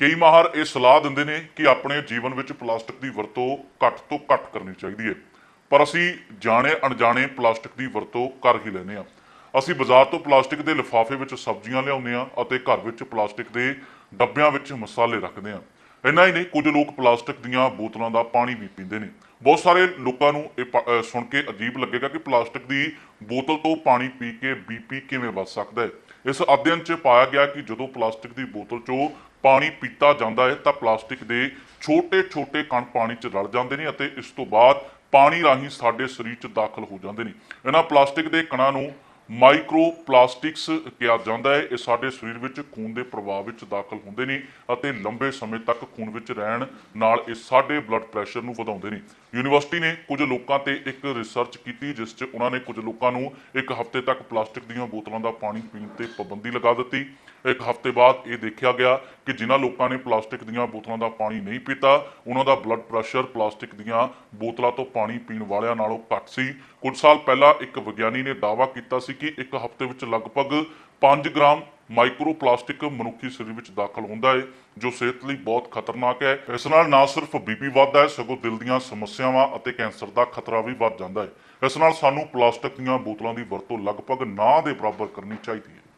ਕਈ ਮਾਹਰ ਇਹ ਸਲਾਹ ਦਿੰਦੇ ਨੇ ਕਿ ਆਪਣੇ ਜੀਵਨ ਵਿੱਚ ਪਲਾਸਟਿਕ ਦੀ ਵਰਤੋਂ ਘੱਟ ਤੋਂ ਘੱਟ ਕਰਨੀ ਚਾਹੀਦੀ ਹੈ। ਪਰ ਅਸੀਂ ਜਾਣੇ ਅਣਜਾਣੇ ਪਲਾਸਟਿਕ ਦੀ ਵਰਤੋਂ ਕਰ ਹੀ ਲੈਂਦੇ ਹਾਂ। ਅਸੀਂ ਬਾਜ਼ਾਰ ਤੋਂ ਪਲਾਸਟਿਕ ਦੇ ਲਿਫਾਫੇ ਵਿੱਚ ਸਬਜ਼ੀਆਂ ਲਿਆਉਂਦੇ ਹਾਂ ਅਤੇ ਘਰ ਵਿੱਚ ਪਲਾਸਟਿਕ ਦੇ ਡੱਬਿਆਂ ਵਿੱਚ ਮਸਾਲੇ ਰੱਖਦੇ ਹਾਂ। ਇੰਨਾ ਹੀ ਨਹੀਂ, ਕੁਝ ਲੋਕ ਪਲਾਸਟਿਕ ਦੀਆਂ ਬੋਤਲਾਂ ਦਾ ਪਾਣੀ ਵੀ ਪੀਂਦੇ ਨੇ। ਬਹੁਤ ਸਾਰੇ ਲੋਕਾਂ ਨੂੰ ਇਹ ਸੁਣ ਕੇ ਅਜੀਬ ਲੱਗੇਗਾ ਕਿ ਪਲਾਸਟਿਕ ਦੀ ਬੋਤਲ ਤੋਂ ਪਾਣੀ ਪੀ ਕੇ ਬੀਪੀ ਕਿਵੇਂ ਵੱਧ ਸਕਦਾ ਹੈ। ਇਸ ਅਧਿਐਨ 'ਚ ਪਾਇਆ ਗਿਆ ਕਿ ਜਦੋਂ ਪਲਾਸਟਿਕ ਦੀ ਬੋਤਲ 'ਚੋਂ ਪਾਣੀ ਪੀਤਾ ਜਾਂਦਾ ਹੈ ਤਾਂ ਪਲਾਸਟਿਕ ਦੇ ਛੋਟੇ-ਛੋਟੇ ਕਣ ਪਾਣੀ 'ਚ ਰਲ ਜਾਂਦੇ ਨੇ ਅਤੇ ਇਸ ਤੋਂ ਬਾਅਦ ਪਾਣੀ ਰਾਹੀਂ ਸਾਡੇ ਸਰੀਰ 'ਚ ਦਾਖਲ ਹੋ ਜਾਂਦੇ ਨੇ। ਇਹਨਾਂ ਪਲਾਸਟਿਕ ਦੇ ਕਣਾਂ ਨੂੰ ਮਾਈਕਰੋ ਪਲਾਸਟਿਕਸ ਕਿਹਾ ਜਾਂਦਾ ਹੈ। ਇਹ ਸਾਡੇ ਸਰੀਰ ਵਿੱਚ ਖੂਨ ਦੇ ਪ੍ਰਵਾਹ ਵਿੱਚ ਦਾਖਲ ਹੁੰਦੇ ਨੇ ਅਤੇ ਲੰਬੇ ਸਮੇਂ ਤੱਕ ਖੂਨ ਵਿੱਚ ਰਹਿਣ ਨਾਲ ਇਹ ਸਾਡੇ ਬਲੱਡ ਪ੍ਰੈਸ਼ਰ ਨੂੰ ਵਧਾਉਂਦੇ ਨੇ। ਯੂਨੀਵਰਸਿਟੀ ਨੇ ਕੁਝ ਲੋਕਾਂ ਤੇ ਇੱਕ ਰਿਸਰਚ ਕੀਤੀ, ਜਿਸ 'ਚ ਉਹਨਾਂ ਨੇ ਕੁਝ ਲੋਕਾਂ ਨੂੰ ਇੱਕ ਹਫ਼ਤੇ ਤੱਕ ਪਲਾਸਟਿਕ ਦੀਆਂ ਬੋਤਲਾਂ ਦਾ ਪਾਣੀ ਪੀਣ ਤੇ ਪਾਬੰਦੀ ਲਗਾ ਦਿੱਤੀ। ਇੱਕ ਹਫ਼ਤੇ ਬਾਅਦ ਇਹ ਦੇਖਿਆ ਗਿਆ ਕਿ ਜਿਨ੍ਹਾਂ ਲੋਕਾਂ ਨੇ ਪਲਾਸਟਿਕ ਦੀਆਂ ਬੋਤਲਾਂ ਦਾ ਪਾਣੀ ਨਹੀਂ ਪੀਤਾ, ਉਹਨਾਂ ਦਾ ਬਲੱਡ ਪ੍ਰੈਸ਼ਰ ਪਲਾਸਟਿਕ ਦੀਆਂ ਬੋਤਲਾਂ ਤੋਂ ਪਾਣੀ ਪੀਣ ਵਾਲਿਆਂ ਨਾਲੋਂ ਘੱਟ ਸੀ। ਕੁਝ ਸਾਲ ਪਹਿਲਾਂ ਇੱਕ ਵਿਗਿਆਨੀ ਨੇ ਦਾਅਵਾ ਕੀਤਾ ਸੀ ਸੀ ਕਿ ਇੱਕ ਹਫ਼ਤੇ ਵਿੱਚ ਲਗਭਗ 5 ਗ੍ਰਾਮ ਮਾਈਕਰੋ ਪਲਾਸਟਿਕ ਮਨੁੱਖੀ ਸਰੀਰ ਵਿੱਚ ਦਾਖਲ ਹੁੰਦਾ ਹੈ ਜੋ ਸਿਹਤ ਲਈ ਬਹੁਤ ਖਤਰਨਾਕ ਹੈ। ਇਸ ਨਾਲ ਨਾ ਸਿਰਫ ਬੀਪੀ ਵੱਧਦਾ ਹੈ, ਸਗੋਂ ਦਿਲ ਦੀਆਂ ਸਮੱਸਿਆਵਾਂ ਅਤੇ ਕੈਂਸਰ ਦਾ ਖਤਰਾ ਵੀ ਵੱਧ ਜਾਂਦਾ ਹੈ। ਇਸ ਨਾਲ ਸਾਨੂੰ ਪਲਾਸਟਿਕ ਦੀਆਂ ਬੋਤਲਾਂ ਦੀ ਵਰਤੋਂ ਲਗਭਗ ਨਾ ਦੇ ਬਰਾਬਰ ਕਰਨੀ ਚਾਹੀਦੀ ਹੈ।